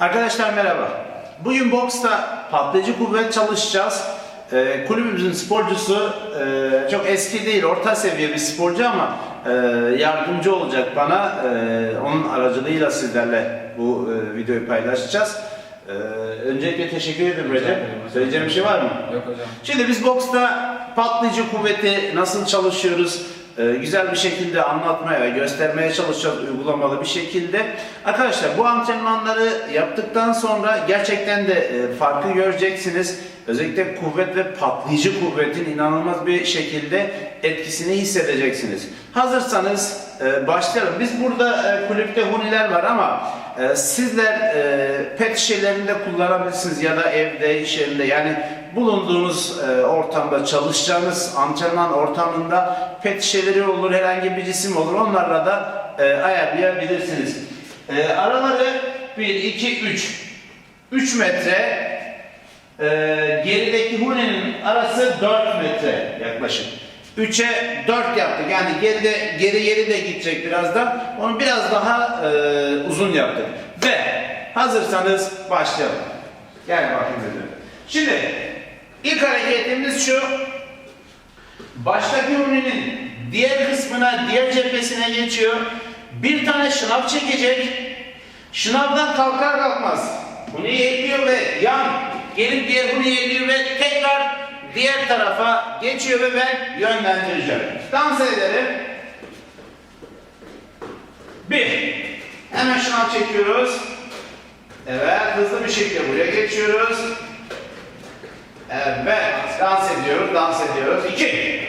Arkadaşlar merhaba. Bugün boksta patlayıcı kuvvet çalışacağız. Ee, kulübümüzün sporcusu e, çok eski değil, orta seviye bir sporcu ama e, yardımcı olacak bana. E, onun aracılığıyla sizlerle bu e, videoyu paylaşacağız. E, öncelikle teşekkür ederim Recep. Söyleyeceğim bir şey var mı? Yok hocam. Şimdi biz boksta patlayıcı kuvveti nasıl çalışıyoruz? Ee, güzel bir şekilde anlatmaya, göstermeye çalışacağız uygulamalı bir şekilde. Arkadaşlar bu antrenmanları yaptıktan sonra gerçekten de e, farkı göreceksiniz. Özellikle kuvvet ve patlayıcı kuvvetin inanılmaz bir şekilde etkisini hissedeceksiniz. Hazırsanız e, başlayalım. Biz burada e, kulüpte huniler var ama sizler pet şişelerinde kullanabilirsiniz ya da evde, iş yerinde yani bulunduğunuz e, ortamda çalışacağınız antrenman ortamında pet şişeleri olur, herhangi bir cisim olur. Onlarla da e, ayarlayabilirsiniz. E, araları 1, 2, 3. 3 metre. E, gerideki hunenin arası 4 metre yaklaşık. 3'e 4 yaptık. Yani geride, geri geri de gidecek birazdan. Onu biraz daha e, uzun yaptık. Ve hazırsanız başlayalım. Gel bakayım dedim. Şimdi ilk hareketimiz şu. Baştaki hunenin diğer kısmına, diğer cephesine geçiyor. Bir tane şınav çekecek. Şınavdan kalkar kalkmaz. Huneyi ekliyor ve yan gelip diğer huneyi ekliyor ve tekrar diğer tarafa geçiyor ve ben yönlendireceğim. Dans edelim. Bir. Hemen şınav çekiyoruz. Evet, hızlı bir şekilde buraya geçiyoruz. Evet, dans ediyoruz, dans ediyoruz. İki.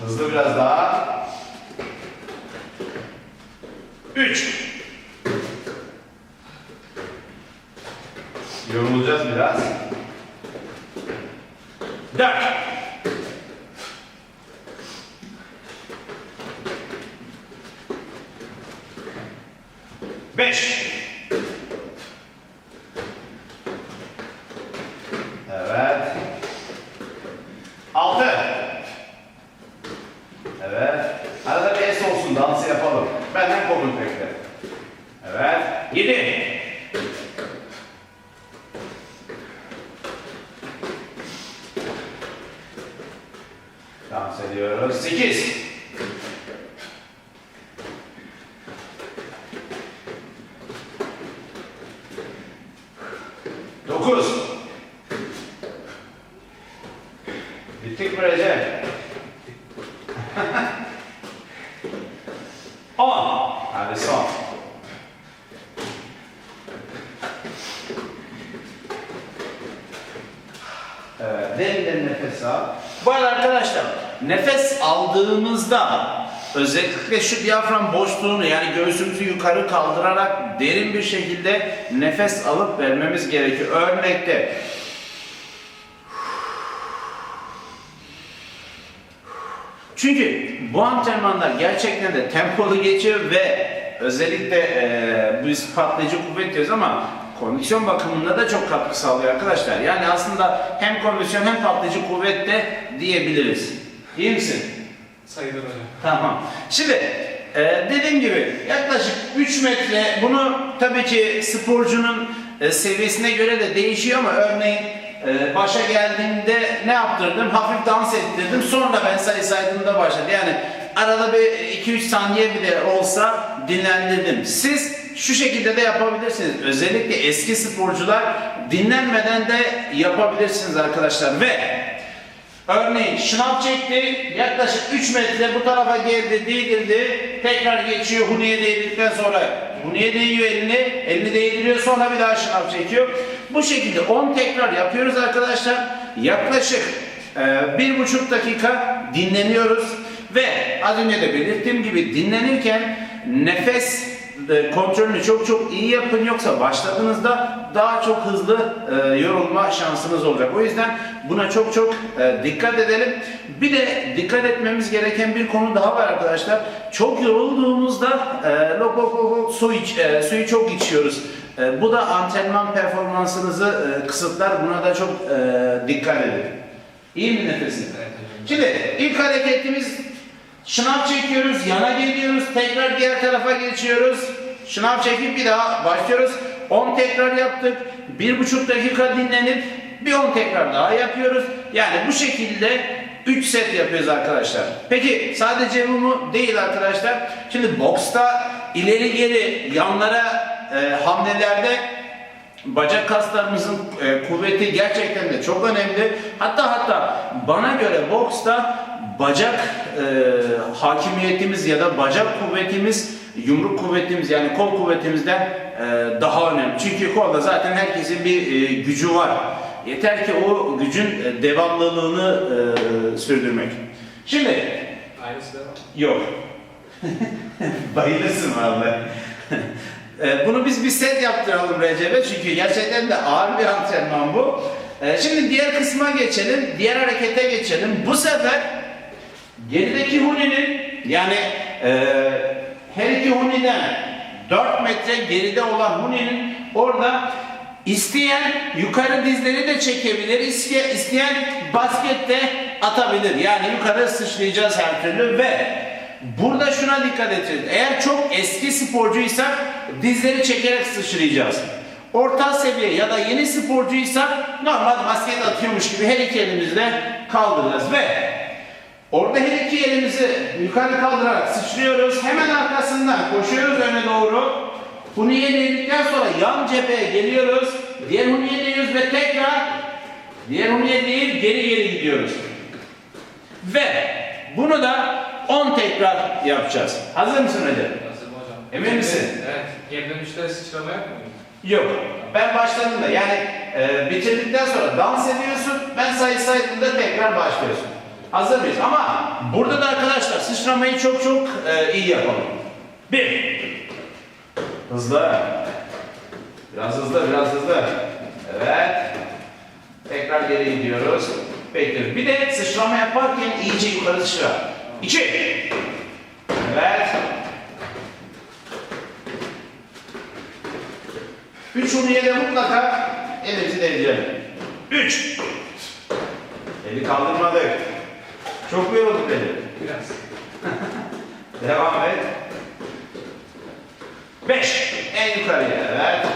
Hızlı biraz daha. Üç. Yorulacağız biraz. Dört. Beş. Evet. Altı. Evet. Arada bir es olsun, dansı yapalım. Benden komut bekle. Evet. Yedi. Dans ediyoruz. Sekiz. Dokuz. Bittik mi Recep? On. Hadi son. Evet, derin derin nefes al. Bu arkadaşlar, nefes aldığımızda özellikle şu diyafram boşluğunu yani göğsümüzü yukarı kaldırarak derin bir şekilde nefes alıp vermemiz gerekiyor. Örnekte Çünkü bu antrenmanlar gerçekten de tempolu geçiyor ve özellikle e, biz patlayıcı kuvvet diyoruz ama kondisyon bakımında da çok katkı sağlıyor arkadaşlar. Yani aslında hem kondisyon hem patlayıcı kuvvet de diyebiliriz. İyi misin? Sayılır hocam. Tamam. Şimdi e, dediğim gibi yaklaşık 3 metre bunu tabii ki sporcunun e, seviyesine göre de değişiyor ama örneğin e, başa geldiğimde ne yaptırdım? Hafif dans ettirdim. Sonra ben sayı saydığımda başladı. Yani arada bir 2-3 saniye bile olsa dinlendirdim. Siz şu şekilde de yapabilirsiniz. Özellikle eski sporcular dinlenmeden de yapabilirsiniz arkadaşlar. Ve Örneğin şınav çekti, yaklaşık 3 metre bu tarafa geldi, değdirdi, tekrar geçiyor Huni'ye değdirdikten sonra Huni'ye değiyor elini, elini değdiriyor sonra bir daha şınav çekiyor. Bu şekilde 10 tekrar yapıyoruz arkadaşlar. Yaklaşık e, bir buçuk dakika dinleniyoruz ve az önce de belirttiğim gibi dinlenirken nefes e, kontrolünü çok çok iyi yapın yoksa başladığınızda daha çok hızlı e, yorulma şansınız olacak. O yüzden buna çok çok e, dikkat edelim. Bir de dikkat etmemiz gereken bir konu daha var arkadaşlar. Çok yorulduğumuzda e, lok lok lok su iç, e, suyu çok içiyoruz. E, bu da antrenman performansınızı e, kısıtlar. Buna da çok e, dikkat edin. İyi mi nefesin? Şimdi ilk hareketimiz şınav çekiyoruz, yana geliyoruz, tekrar diğer tarafa geçiyoruz. Şınav çekip bir daha başlıyoruz. 10 tekrar yaptık. 1,5 dakika dinlenip bir 10 tekrar daha yapıyoruz. Yani bu şekilde 3 set yapıyoruz arkadaşlar. Peki sadece bu mu? Değil arkadaşlar. Şimdi boksta ileri geri yanlara e, hamlelerde bacak kaslarımızın e, kuvveti gerçekten de çok önemli. Hatta hatta bana göre boksta bacak e, hakimiyetimiz ya da bacak kuvvetimiz, yumruk kuvvetimiz yani kol kuvvetimizden e, daha önemli. Çünkü kolda zaten herkesin bir e, gücü var. Yeter ki o gücün e, devamlılığını e, sürdürmek. Şimdi Aynısı devam. Yok. Bayılırsın vallahi. E, Bunu biz bir set yaptıralım Recep'e çünkü gerçekten de ağır bir antrenman bu. E, Şimdi diğer kısma geçelim, diğer harekete geçelim. Bu sefer gerideki huninin yani e, her iki huniden 4 metre geride olan huninin orada isteyen yukarı dizleri de çekebilir, iske- isteyen baskette atabilir. Yani yukarı sıçrayacağız her türlü ve Burada şuna dikkat edeceğiz. Eğer çok eski sporcuysak dizleri çekerek sıçrayacağız. Orta seviye ya da yeni sporcuysak normal basket atıyormuş gibi her iki elimizle kaldıracağız ve orada her iki elimizi yukarı kaldırarak sıçrıyoruz. Hemen arkasından koşuyoruz öne doğru. Huniye değdikten sonra yan cepheye geliyoruz. Diğer huniye değiyoruz ve tekrar diğer huniye değil geri geri gidiyoruz. Ve bunu da 10 tekrar yapacağız. Hazır mısın Recep? Hazırım hocam. Emin misin? Evet. Geri dönüşte sıçrama yapmıyor Yok. Ben başladığımda yani e, bitirdikten sonra dans ediyorsun. Ben sayı saydığımda tekrar başlıyorsun. Hazır mıyız? Ama burada da arkadaşlar sıçramayı çok çok e, iyi yapalım. Bir. Hızlı. Biraz hızlı, biraz hızlı. Evet. Tekrar geri gidiyoruz. Bekliyoruz. Bir de sıçrama yaparken iyice yukarı sıçra. İki. Evet. Üç uniye de mutlaka elimizi değdirelim. Üç. Eli kaldırmadık. Çok mu yorulduk eli? Biraz. Devam et. Beş. En yukarıya. Evet.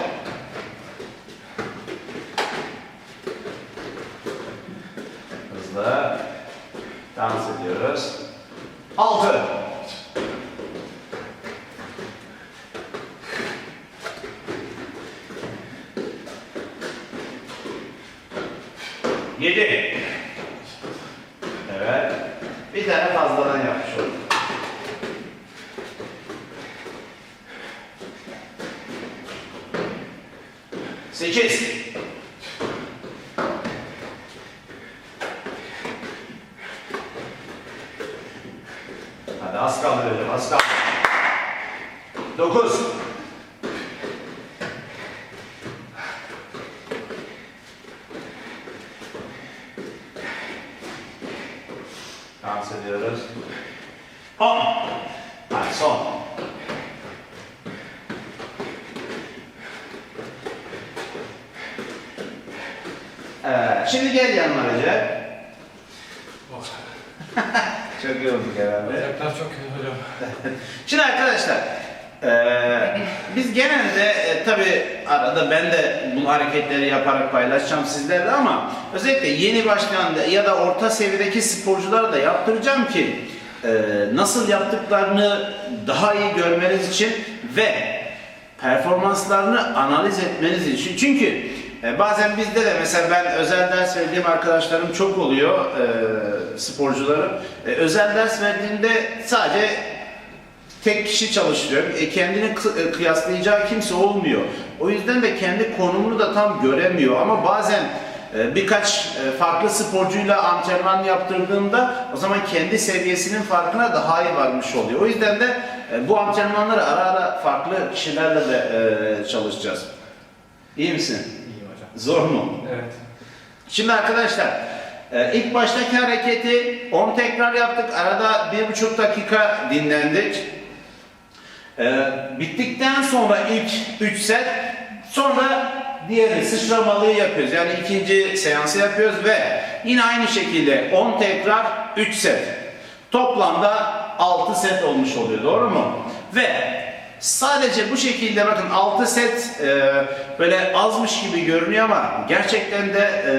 Hızlı. Dans ediyoruz. Altı. Yedi. Bir tane fazladan yapmış olduk. Sekiz. Hadi az kaldı dedim, az kaldı. Dokuz. Dans ediyoruz. On. Hadi son. Evet, şimdi gel yanıma Recep. Oh. Çok yorulduk herhalde. Bacaklar çok kötü hocam. Şimdi arkadaşlar, eee, biz genelde e, tabi arada ben de bu hareketleri yaparak paylaşacağım sizlerle ama özellikle yeni başlayan da- ya da orta seviyedeki sporculara da yaptıracağım ki eee, nasıl yaptıklarını daha iyi görmeniz için ve performanslarını analiz etmeniz için. Çünkü e, bazen bizde de mesela ben özel ders verdiğim arkadaşlarım çok oluyor e, sporcularım. E, özel ders verdiğimde sadece tek kişi çalışıyor. E, kendini e, kıyaslayacağı kimse olmuyor. O yüzden de kendi konumunu da tam göremiyor. Ama bazen e, birkaç e, farklı sporcuyla antrenman yaptırdığında o zaman kendi seviyesinin farkına daha iyi varmış oluyor. O yüzden de bu antrenmanları ara ara farklı kişilerle de çalışacağız. İyi misin? İyiyim hocam. Zor mu? Evet. Şimdi arkadaşlar ilk baştaki hareketi 10 tekrar yaptık. Arada 1,5 dakika dinlendik. E, bittikten sonra ilk 3 set sonra diğeri sıçramalığı yapıyoruz. Yani ikinci seansı yapıyoruz ve yine aynı şekilde 10 tekrar 3 set. Toplamda 6 set olmuş oluyor. Doğru mu? Ve Sadece bu şekilde bakın 6 set e, böyle azmış gibi görünüyor ama gerçekten de e,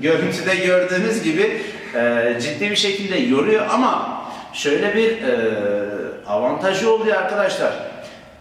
görüntüde gördüğünüz gibi e, ciddi bir şekilde yoruyor ama şöyle bir e, avantajı oluyor arkadaşlar.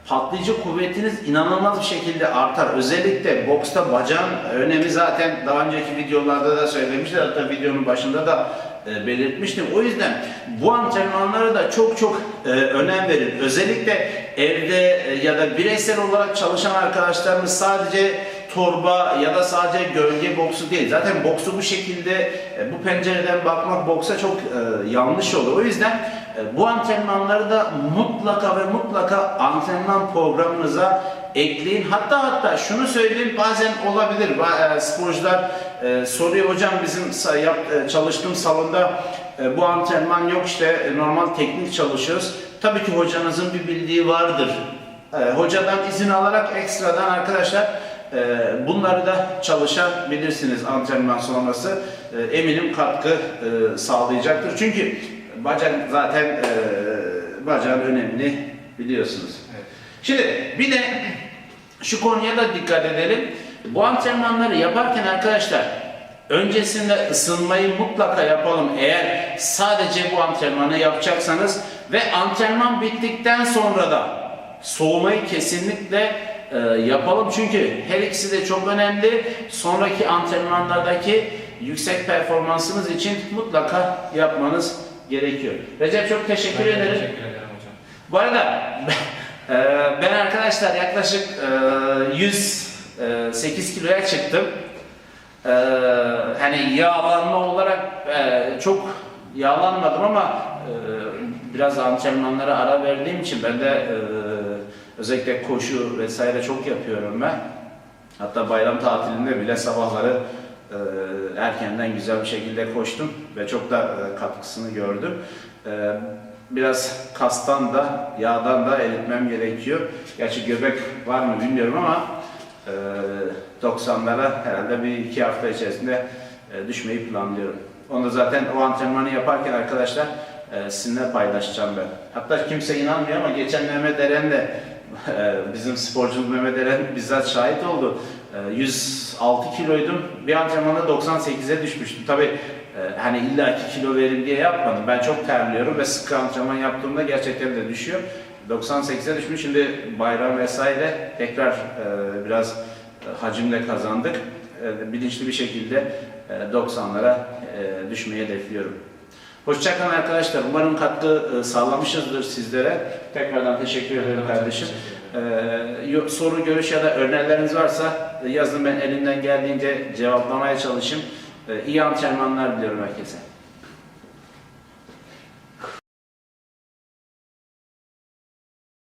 Patlayıcı kuvvetiniz inanılmaz bir şekilde artar. Özellikle boksta bacağın önemi zaten daha önceki videolarda da söylemiştim. Hatta videonun başında da e, belirtmiştim. O yüzden bu antrenmanlara da çok çok e, önem verin. Özellikle evde e, ya da bireysel olarak çalışan arkadaşlarımız sadece torba ya da sadece gölge boksu değil. Zaten boksu bu şekilde e, bu pencereden bakmak boksa çok e, yanlış olur. O yüzden e, bu antrenmanları da mutlaka ve mutlaka antrenman programınıza ekleyin. Hatta hatta şunu söyleyeyim bazen olabilir. E, Sporcular e, soruyor hocam bizim yap, e, çalıştığım salonda e, bu antrenman yok işte normal teknik çalışıyoruz. Tabii ki hocanızın bir bildiği vardır. E, Hocadan izin alarak ekstradan arkadaşlar bunları da çalışabilirsiniz antrenman sonrası. E, Eminim katkı e, sağlayacaktır. Çünkü bacak zaten e, bacağın önemini biliyorsunuz. Evet. Şimdi bir de şu konuya da dikkat edelim. Bu antrenmanları yaparken arkadaşlar öncesinde ısınmayı mutlaka yapalım. Eğer sadece bu antrenmanı yapacaksanız ve antrenman bittikten sonra da soğumayı kesinlikle e, yapalım. Çünkü her ikisi de çok önemli. Sonraki antrenmanlardaki yüksek performansınız için mutlaka yapmanız gerekiyor. Recep çok teşekkür Ben de ederim. Teşekkür ederim hocam. Bu arada e, ben arkadaşlar yaklaşık e, 108 kiloya çıktım. E, hani yağlanma olarak e, çok yağlanmadım ama e, biraz antrenmanlara ara verdiğim için ben de e, özellikle koşu vesaire çok yapıyorum ben. Hatta bayram tatilinde bile sabahları e, erkenden güzel bir şekilde koştum ve çok da e, katkısını gördüm. E, biraz kastan da yağdan da eritmem gerekiyor. Gerçi göbek var mı bilmiyorum ama e, 90'lara herhalde bir iki hafta içerisinde e, düşmeyi planlıyorum. Onu zaten o antrenmanı yaparken arkadaşlar e, sizinle paylaşacağım ben. Hatta kimse inanmıyor ama geçen Mehmet Eren de bizim sporcumuz Mehmet Eren bizzat şahit oldu. E, 106 kiloydum. Bir antrenmanda 98'e düşmüştüm. Tabii e, hani illa 2 kilo verin diye yapmadım. Ben çok terliyorum ve sıkı antrenman yaptığımda gerçekten de düşüyor. 98'e düşmüş. Şimdi bayram vesaire tekrar e, biraz e, hacimle kazandık. Bilinçli bir şekilde e, 90'lara e, düşmeyi hedefliyorum. Hoşçakalın arkadaşlar. Umarım katkı e, sağlamışızdır sizlere. Tekrardan teşekkür ederim kardeşim. Ee, soru, görüş ya da önerileriniz varsa yazın ben elimden geldiğince cevaplamaya çalışayım. Ee, iyi antrenmanlar diliyorum herkese.